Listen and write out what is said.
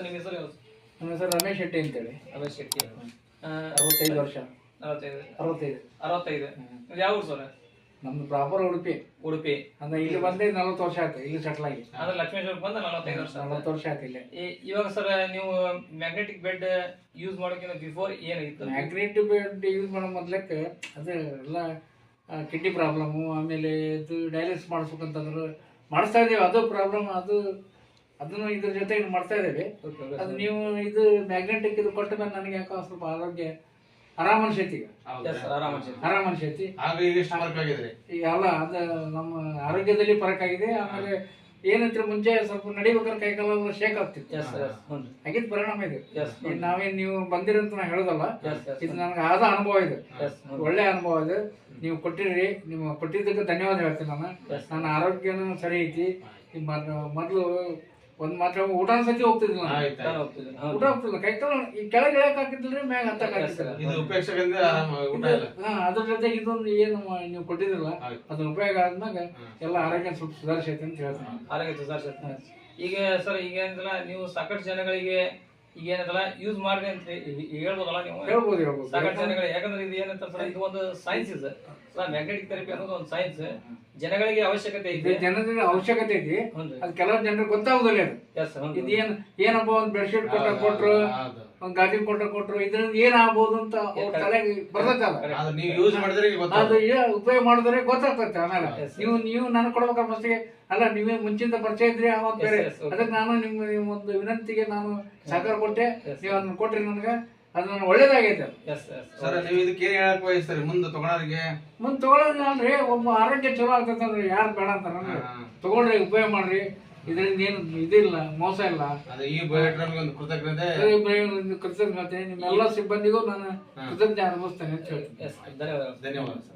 ರಮೇಶ್ ಶೆಟ್ಟಿ ಅಂತೇಳಿ. ರಮೇಶ್ ಶೆಟ್ಟಿ ಅರವತ್ತೈದು ವರ್ಷ. ಅರವತ್ತೈದು. ಅರವತ್ತೈದು. ಅರವತ್ತೈದು. ಇದು ಯಾವ ಊರು ಸರ್? ನಮ್ದು ಪ್ರಾಪರ್ ಉಡುಪಿ. ಉಡುಪಿ. ಅಂದ್ರೆ ಇಲ್ಲಿ ಬಂದೇ ನಲವತ್ತು ವರ್ಷ ಆಯ್ತು ಇಲ್ಲಿ ಸೆಟ್ಲ್ ಆಗಿ. ಅಂದ್ರೆ ಲಕ್ಷ್ಮೇಶ್ವರ ಬಂದ ನಲವತ್ತೈದು ವರ್ಷ ನಲವತ್ತು ವರ್ಷ ಆಯ್ತು ಇಲ್ಲಿ. ಇವಾಗ ಸರ್ ನೀವು ಮ್ಯಾಗ್ನೆಟಿಕ್ ಬೆಡ್ ಯೂಸ್ ಮಾಡೋಕ್ಕಿಂತ ಬಿಫೋರ್ ಏನಾಗಿತ್ತು ಮ್ಯಾಗ್ನೆಟಿಕ್ ಬೆಡ್ ಯೂಸ್ ಮಾಡೋ ಮೊದ್ಲಕ್ಕೆ ಅದು ಎಲ್ಲ ಕಿಡ್ನಿ ಪ್ರಾಬ್ಲಮ್ಮು ಆಮೇಲೆ ಇದು ಡಯಾಲಿಸಿಸ್ ಮಾಡಿಸ್ಬೇಕಂತಂದ್ರು ಮಾಡಿಸ್ತಾ ಇದೀವಿ. ಅದು ಪ್ರಾಬ್ಲಮ್ ಅದು ಅದನ್ನು ಇದ್ರ ಜೊತೆ ಇದು ಮಾಡ್ತಾ ಇದ್ದೇವೆ. ಅದು ನೀವು ಇದು ಮ್ಯಾಗ್ನೆಟಿಕ್ ಇದು ಕೊಟ್ಟ ಮೇಲೆ ನನಗೆ ಯಾಕೋ ಸ್ವಲ್ಪ ಆರೋಗ್ಯ ಆರಾಮ ಅನ್ಸೈತಿ ಈಗ. ಆರಾಮ್ ಆರಾಮ ಅನ್ಸೈತಿ. ಆಗ ಈಗ ಅಲ್ಲ ಅದು ನಮ್ಮ ಆರೋಗ್ಯದಲ್ಲಿ ಫರಕ್ ಆಗಿದೆ ಆಮೇಲೆ ಏನಂದ್ರೆ ಮುಂಚೆ ಸ್ವಲ್ಪ ನಡಿಬೇಕಾದ್ರೆ ಕೈಕಾಲ ಶೇಕ್ ಆಗ್ತಿತ್ತು. ಹಾಗಿದ್ ಪರಿಣಾಮ ಇದು. ನಾವೇನ್ ನೀವು ಬಂದಿರಂತ ನಾ ಹೇಳೋದಲ್ಲ ಇದು ನನಗೆ ಆದ ಅನುಭವ ಇದು. ಒಳ್ಳೆ ಅನುಭವ ಇದು. ನೀವು ಕೊಟ್ಟಿರಿ ನಿಮ್ಮ ಕೊಟ್ಟಿದ್ದಕ್ಕೆ ಧನ್ಯವಾದ ಹೇಳ್ತೀನಿ ನಾನು. ನನ್ನ ಆರೋಗ್ಯನೂ ಸರಿ ಐತಿ. ಮೊದ್ಲು ಒಂದ್ ಮಾತ್ರ ಊಟ ಸತಿ ನಾನು. ಊಟ ಹೋಗ್ತಿದ್ವಿ ಹೋಗ್ತಿಲ್ಲ ಕೈ ಈ ಕೆಳಗೆ ಇಳಕ್ ಹಾಕಿದ್ರಿ ಮ್ಯಾಗ ಅಂತ Yes, ಹಾಕಿದ್ದಿಲ್ಲ. ಇದು ಉಪೇಕ್ಷಕಂದ್ರೆ ಊಟ ಇಲ್ಲ. ಅದ್ರ ಜೊತೆಗೆ ಇದೊಂದು ಏನು ನೀವು ಕೊಟ್ಟಿದ್ರಲ್ಲ ಅದ್ರ ಅದನ್ನ ಉಪಯೋಗ ಆದ್ಮ್ಯಾಗ ಎಲ್ಲ ಆರೋಗ್ಯ ಸ್ವಲ್ಪ ಸುಧಾರಿಸೈತೆ ಅಂತ ಹೇಳ್ತೀನಿ. ಆರೋಗ್ಯ ಸುಧಾರಿಸೈತೆ. ಈಗ ಸರ್ ಈಗ ಏನಂತಲ್ಲ ನೀವು ಸಾಕಷ್ಟು ಜನಗಳಿಗೆ ಈಗ ಏನಂತಲ್ಲ ಯೂಸ್ ಮಾಡ್ರಿ ಅಂತ ಹೇಳ್ಬೋದಲ್ಲ ನೀವು? ಹೇಳ್ಬೋದು ಹೇಳ್ಬೋದು. ಸಾಕಷ್ಟು ಜನಗಳಿಗೆ. ಯಾಕಂದ್ರೆ ಇದು ಏನಂತ ಸರ್ ಇದು ಒಂದು ಸೈನ್ಸ್ ಇದೆ. ಮ್ಯಾಗ್ನೆಟಿಕ್ ಥೆರಪಿ ಅನ್ನೋದು ಒಂದು ಸೈನ್ಸ್ ಜನಗಳಿಗೆ ಅವಶ್ಯಕತೆ ಇದು. ಜನರಿಗೆ ಅವಶ್ಯಕತೆ ಇದೆ. ಅದು ಕೆಲವು ಜನರಿಗೆ ಗೊತ್ತಾಗುದಿಲ್ಲ ಅದು ಇದೇನ್ ಏನಪ್ಪ ಒಂದ್ ಬೆಡ್ಶೀಟ್ ಕೊಟ್ಟ ಕೊಟ್ರು. ಒಂದ್ ಗಾಡಿ ಕೊಟ್ಟ ಕೊಟ್ರು ಇದ್ರಿಂದ ಏನ್ ಆಗ್ಬೋದು ಅಂತ ಅವ್ರ ತಲೆಗೆ ಬರ್ತೈತಲ್ಲ ಅದು ನೀವು ಯೂಸ್ ಮಾಡಿದ್ರೆ ಅದು ಗೊತ್ತಾಗುತ್ತೆ ಉಪಯೋಗ ಮಾಡಿದ್ರೆ ಗೊತ್ತಾಗ್ತೈತೆ ಆಮೇಲೆ. ನೀವು ನೀವು ನಾನು ಕೊಡ್ಬೇಕಾದ್ರೆ ಫಸ್ಟಿಗೆ ಅಲ್ಲ ನೀವೇ ಮುಂಚಿಂದ ಪರಿಚಯ ಇದ್ರಿ ಅವಾಗ ಬೇರೆ. ಅದಕ್ಕೆ ನಾನು ನಿಮ್ಮ ಒಂದು ವಿನಂತಿಗೆ ನಾನು ಸಹಕಾರ ಕೊಟ್ಟೆ. ನೀವು ಅದನ್ನ ಕೊಟ್ರಿ ನನಗೆ. ಅದು ನನಗೆ ಒಳ್ಳೇದಾಗೈತೆ ಅದು. ಎಸ್ ಎಸ್ ಸರ್ ನೀವು ಇದಕ್ಕೆ ಏನು ಹೇಳಕ್ ಬಯಸ್ತಾರೆ ಮುಂದೆ ತಗೊಳೋರಿಗೆ? ಮುಂದೆ ತಗೊಳ್ಳೋದಿಲ್ಲ ಅಲ್ರಿ ಒಬ್ಬ ಆರೋಗ್ಯ ಚಲೋ ಆಗ್ತೈತೆ ಅಂದ್ರೆ ಯಾರು ಬೇಡ ಅಂತ ನನಗೆ ತಗೊಳ್ರಿ ಉಪಯೋಗ ಮಾಡ್ರಿ. ಇದರಿಂದ ಏನು ಇದಿಲ್ಲ ಮೋಸ ಇಲ್ಲ. ಅದು ಈ ಬಯೋಟ್ರಮ್ಗೆ ಒಂದು ಕೃತಜ್ಞತೆ? ಕೃತಜ್ಞತೆ. ನಿಮ್ಮೆಲ್ಲ ಸಿಬ್ಬಂದಿಗೂ ನಾನು ಕೃತಜ್ಞತೆ ಅನುಭವಿಸ್ತೇನೆ ಅಂತ ಹೇಳ್ತೀನಿ. ಎಸ್ ಧನ್ಯವಾದಗಳು. ಧನ್ಯವಾದ ಸರ್